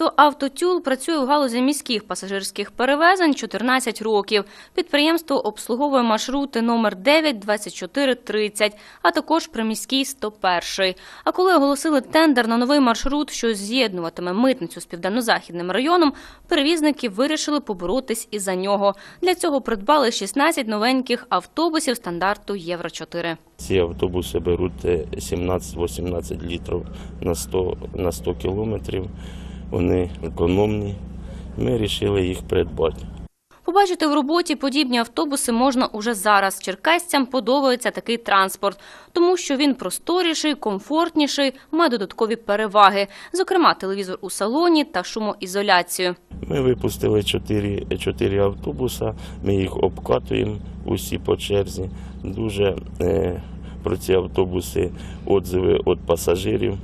Підприємство «Автотюл» працює у галузі міських пасажирських перевезень 14 років. Підприємство обслуговує маршрути номер 9, 24, 30, а також приміський 101. А коли оголосили тендер на новий маршрут, що з'єднуватиме митницю з південно-західним районом, перевізники вирішили поборотись і за нього. Для цього придбали 16 новеньких автобусів стандарту Євро-4. Ці автобуси беруть е, 17-18 літрів на 100, на 100 кілометрів. Вони економні. Ми вирішили їх придбати. Побачити в роботі подібні автобуси можна уже зараз. Черкасцям подобається такий транспорт, тому що він просторіший, комфортніший, має додаткові переваги, зокрема телевізор у салоні та шумоізоляцію. Ми випустили 4, 4 автобуса, ми їх обкатуємо усі по черзі. Дуже е, про ці автобуси відзиви від пасажирів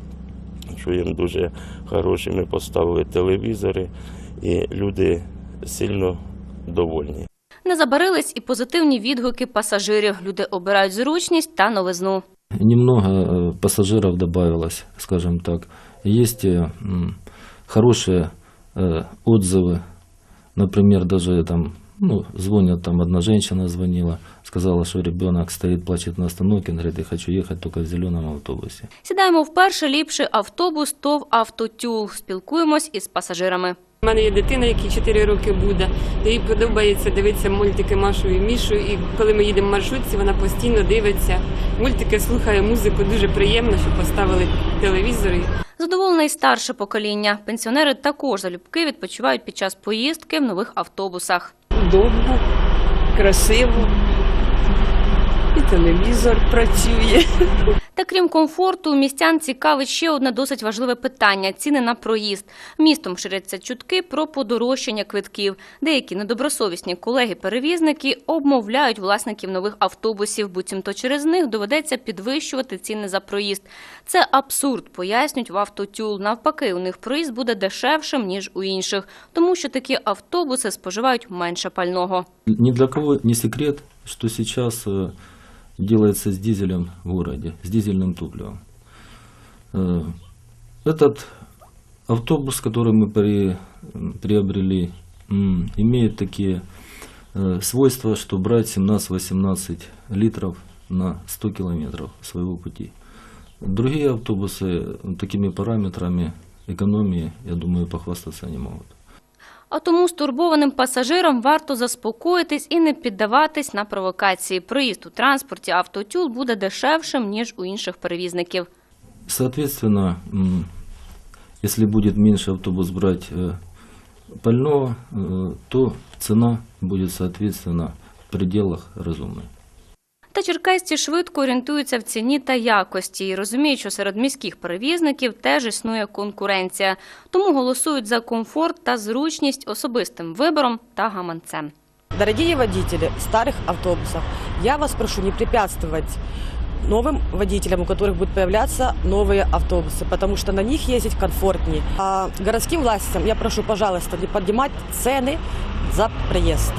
Чуємо дуже хороші. Ми поставили телевізори і люди сильно довольні. Не забарились і позитивні відгуки пасажирів. Люди обирають зручність та новизну. Немного э, пассажиров добавилось, скажем так. Есть э, м, хорошие э, отзывы. Например, даже там, ну, звонят, там одна женщина звонила, сказала, что ребенок стоит, плачет на остановке, говорит, я хочу ехать только в зеленом автобусе. Сідаємо в перший ліпший автобус ТОВ «Автотюл». Спілкуємось із пасажирами. У мене є дитина, якій 4 роки буде. Їй подобається дивитися мультики Машу і Мішу. І коли ми їдемо в маршрутці, вона постійно дивиться мультики, слухає музику. Дуже приємно, що поставили телевізори. Задоволене й старше покоління. Пенсіонери також залюбки відпочивають під час поїздки в нових автобусах. Удобно, красиво. Телевізор працює. Та крім комфорту, містян цікавить ще одне досить важливе питання ціни на проїзд. Містом ширяться чутки про подорожчання квитків. Деякі недобросовісні колеги-перевізники обмовляють власників нових автобусів, буцімто через них доведеться підвищувати ціни за проїзд. Це абсурд, пояснюють в автотюл. Навпаки, у них проїзд буде дешевшим ніж у інших, тому що такі автобуси споживають менше пального. Ни для кого не секрет, что сейчас э, делается с дизелем в городе, с дизельным топливом. Э, Этот автобус, который мы при- приобрели, имеет такие э, свойства, что брать 17-18 литров на 100 километров своего пути. Другие автобусы такими параметрами экономии, я думаю, похвастаться не могут. А тому стурбованим пасажирам варто заспокоїтись і не піддаватись на провокації. Проїзд у транспорті автотюл буде дешевшим, ніж у інших перевізників. Соответственно, якщо буде менше автобус брать э, пального, э, то ціна буде соответственно, в пределах разумной. Та черкасці швидко орієнтуються в ціні та якості і розуміють, що серед міських перевізників теж існує конкуренція. Тому голосують за комфорт та зручність особистим вибором та гаманцем. Дорогие водители старых автобусов, я вас прошу не препятствовать новым водителям, у которых будут появляться новые автобусы, потому что на них ездить комфортнее. А городским властям я прошу, пожалуйста, не поднимать цены за проезд.